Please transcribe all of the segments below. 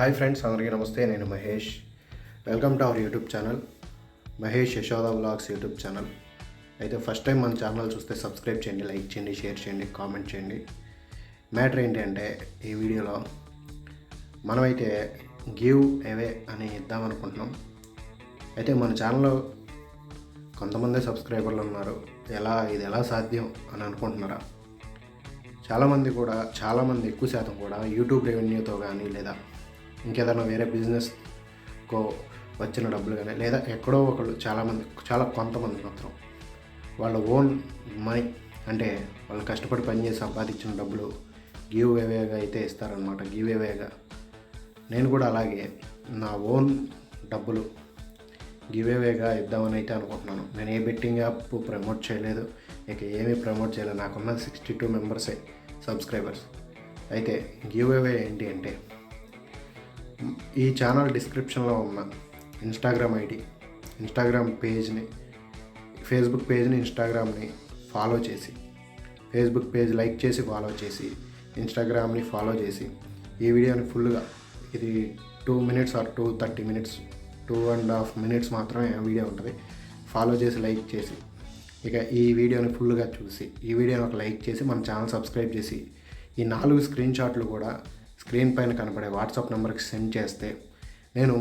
Hi friends అందరికీ నమస్తే. నేను Mahesh. Welcome to our YouTube channel Mahesh Yashoda blogs YouTube channel అయితే first time మన ఛానల్ చూస్తే సబ్స్క్రైబ్ చేయండి లైక్ చేయండి షేర్ చేయండి కామెంట్ చేయండి. మ్యాటర్ ఏంటి అంటే ఈ వీడియోలో మనమైతే గివ్ అవే అని ఇద్దాం అనుకుంటున్నాం. అయితే మన ఛానల్లో కొంతమంది సబ్స్క్రైబర్లు ఉన్నారు. ఎలా ఇది ఎలా సాధ్యం అని అనుకుంటున్నారా? చాలామంది కూడా చాలామంది ఎక్కువ శాతం కూడా యూట్యూబ్ రెవెన్యూతో కానీ లేదా ఇంకేదైనా వేరే బిజినెస్కో వచ్చిన డబ్బులు కానీ లేదా ఎక్కడో ఒకళ్ళు చాలామంది చాలా కొంతమంది మాత్రం వాళ్ళ ఓన్ మనీ అంటే వాళ్ళు కష్టపడి పనిచేసి సంపాదించిన డబ్బులు గివ్ అవేగా అయితే ఇస్తారనమాట గివ్ అవేగా నేను కూడా అలాగే నా ఓన్ డబ్బులు గివ్ గివేవేగా ఇద్దామని అయితే అనుకుంటున్నాను. నేను ఏ బెట్టింగ్ యాప్ ప్రమోట్ చేయలేదు. ఇక ఏమీ ప్రమోట్ చేయలేదు. నాకున్న సిక్స్టీ టూ మెంబర్సే సబ్స్క్రైబర్స్. అయితే గివేవే ఏంటి అంటే ఈ ఛానల్ డిస్క్రిప్షన్లో ఉన్న ఇన్స్టాగ్రామ్ ఐడి ఇన్స్టాగ్రామ్ పేజ్ని ఫేస్బుక్ పేజ్ని ఇన్స్టాగ్రామ్ని ఫాలో చేసి ఫేస్బుక్ పేజ్ లైక్ చేసి ఫాలో చేసి ఇన్స్టాగ్రామ్ని ఫాలో చేసి ఈ వీడియోని ఫుల్గా ఇది two minutes or two thirty minutes two and half minutes మాత్రమే వీడియో ఉంటుంది. ఫాలో చేసి లైక్ చేసి ఇక ఈ వీడియోని ఫుల్గా చూసి ఈ వీడియోని ఒక లైక్ చేసి మన ఛానల్ సబ్స్క్రైబ్ చేసి ఈ నాలుగు స్క్రీన్ షాట్లు కూడా స్క్రీన్ పైన కనపడే వాట్సాప్ నెంబర్కి సెండ్ చేస్తే నేను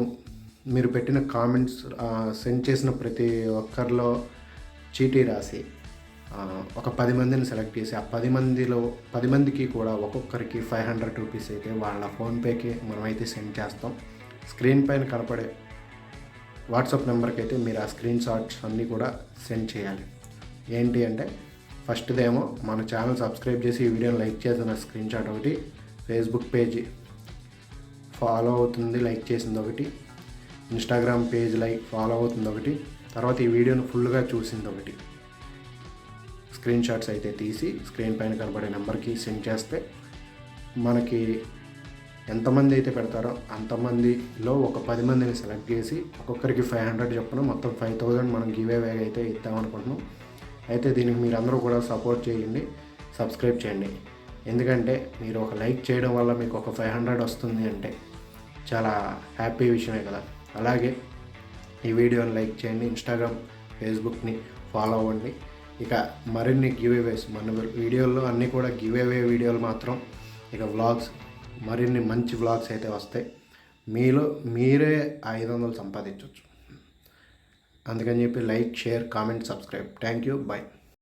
మీరు పెట్టిన కామెంట్స్ సెండ్ చేసిన ప్రతి ఒక్కరిలో చీటీ రాసి ఒక పది మందిని సెలెక్ట్ చేసి ఆ పది మందిలో పది మందికి కూడా ఒక్కొక్కరికి ఫైవ్ హండ్రెడ్ రూపీస్ అయితే వాళ్ళ ఫోన్పేకి మనమైతే సెండ్ చేస్తాం. స్క్రీన్ పైన కనపడే వాట్సాప్ నెంబర్కి అయితే మీరు ఆ స్క్రీన్ షాట్స్ అన్నీ కూడా సెండ్ చేయాలి. ఏంటి అంటే ఫస్ట్దేమో మన ఛానల్ సబ్స్క్రైబ్ చేసి ఈ వీడియోని లైక్ చేసిన స్క్రీన్ షాట్ ఒకటి ఫేస్బుక్ పేజీ ఫాలో అవుతుంది లైక్ చేసింది ఒకటి. ఇన్స్టాగ్రామ్ పేజ్ లైక్ ఫాలో అవుతుంది ఒకటి. తర్వాత ఈ వీడియోని ఫుల్గా చూసింది ఒకటి. స్క్రీన్ షాట్స్ అయితే తీసి స్క్రీన్ పైన కనబడే నెంబర్కి సెండ్ చేస్తే మనకి ఎంతమంది అయితే పెడతారో అంతమందిలో ఒక పది మందిని సెలెక్ట్ చేసి ఒక్కొక్కరికి ఫైవ్ హండ్రెడ్ చొప్పున మొత్తం ఫైవ్ థౌజండ్ మనం గివ్ అవే అయితే ఇద్దామనుకుంటున్నాం. అయితే దీనికి మీరందరూ కూడా సపోర్ట్ చేయండి సబ్స్క్రైబ్ చేయండి. ఎందుకంటే మీరు ఒక లైక్ చేయడం వల్ల మీకు ఒక ఫైవ్ హండ్రెడ్ వస్తుంది అంటే చాలా హ్యాపీ విషయమే కదా. అలాగే ఈ వీడియోని లైక్ చేయండి ఇన్స్టాగ్రామ్ ఫేస్బుక్ని ఫాలో అవ్వండి. ఇక మరిన్ని గివ్ అవేస్ మన వీడియోల్లో అన్నీ కూడా గివ్ అవే వీడియోలు మాత్రం. ఇక వ్లాగ్స్ మరిన్ని మంచి వ్లాగ్స్ అయితే వస్తాయి. మీలో మీరే ఐదు వందలు సంపాదించవచ్చు అందుకని చెప్పి like share comment subscribe. Thank you. Bye.